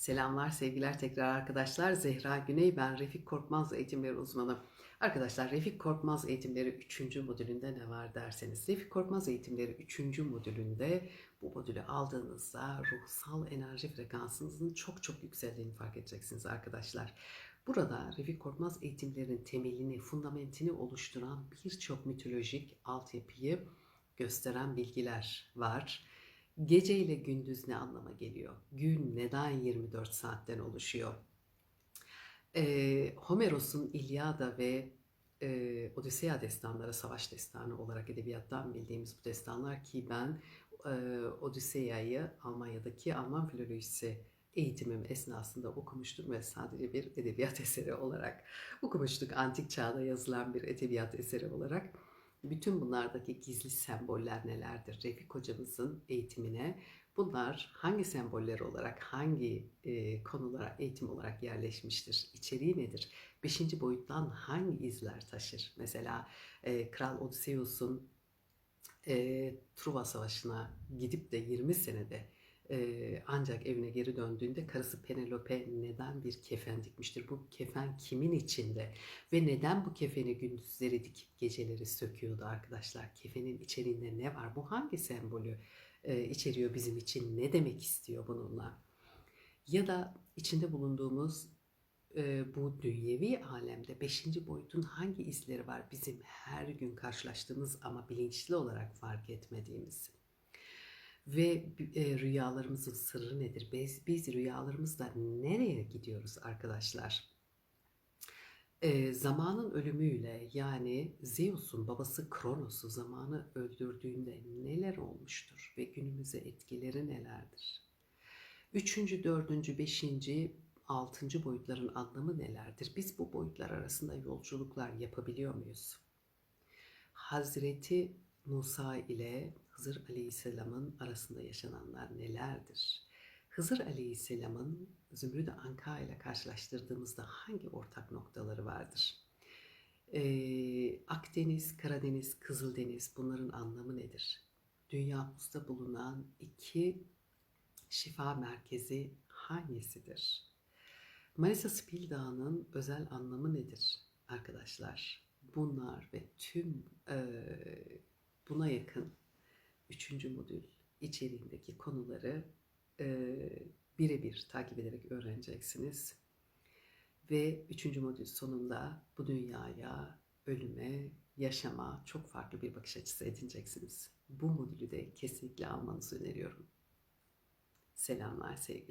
Selamlar, sevgiler tekrar arkadaşlar. Zehra Güney, ben Refik Korkmaz eğitimleri uzmanı. Arkadaşlar Refik Korkmaz eğitimleri 3. modülünde ne var derseniz. Refik Korkmaz eğitimleri 3. modülünde bu modülü aldığınızda ruhsal enerji frekansınızın çok çok yükseldiğini fark edeceksiniz arkadaşlar. Burada Refik Korkmaz eğitimlerinin temelini, fundamentini oluşturan birçok mitolojik altyapıyı gösteren bilgiler var. Gece ile gündüz ne anlama geliyor? Gün neden 24 saatten oluşuyor? Ee, Homeros'un İlyada ve e, Odisea destanları savaş destanı olarak edebiyattan bildiğimiz bu destanlar ki ben e, Odisea'yı Almanya'daki Alman filolojisi eğitimim esnasında okumuştum ve sadece bir edebiyat eseri olarak okumuştuk. Antik çağda yazılan bir edebiyat eseri olarak. Bütün bunlardaki gizli semboller nelerdir? Refik hocamızın eğitimine bunlar hangi semboller olarak, hangi e, konulara eğitim olarak yerleşmiştir? İçeriği nedir? Beşinci boyuttan hangi izler taşır? Mesela e, Kral Odysseus'un e, Truva Savaşı'na gidip de 20 senede ancak evine geri döndüğünde karısı Penelope neden bir kefen dikmiştir? Bu kefen kimin içinde? Ve neden bu kefeni gündüzleri dikip geceleri söküyordu arkadaşlar? Kefenin içeriğinde ne var? Bu hangi sembolü içeriyor bizim için? Ne demek istiyor bununla? Ya da içinde bulunduğumuz bu dünyevi alemde beşinci boyutun hangi izleri var bizim her gün karşılaştığımız ama bilinçli olarak fark etmediğimiz? Ve e, rüyalarımızın sırrı nedir? Biz, biz rüyalarımızla nereye gidiyoruz arkadaşlar? E, zamanın ölümüyle yani Zeus'un babası Kronos'u zamanı öldürdüğünde neler olmuştur ve günümüze etkileri nelerdir? Üçüncü, dördüncü, beşinci, altıncı boyutların anlamı nelerdir? Biz bu boyutlar arasında yolculuklar yapabiliyor muyuz? Hazreti Musa ile Hızır Aleyhisselam'ın arasında yaşananlar nelerdir? Hızır Aleyhisselam'ın Zümrüt-i Anka ile karşılaştırdığımızda hangi ortak noktaları vardır? Ee, Akdeniz, Karadeniz, Kızıldeniz bunların anlamı nedir? Dünyamızda bulunan iki şifa merkezi hangisidir? Manisa Spil Dağı'nın özel anlamı nedir arkadaşlar? Bunlar ve tüm e, buna yakın üçüncü modül içeriğindeki konuları e, birebir takip ederek öğreneceksiniz. Ve üçüncü modül sonunda bu dünyaya, ölüme, yaşama çok farklı bir bakış açısı edineceksiniz. Bu modülü de kesinlikle almanızı öneriyorum. Selamlar, sevgiler.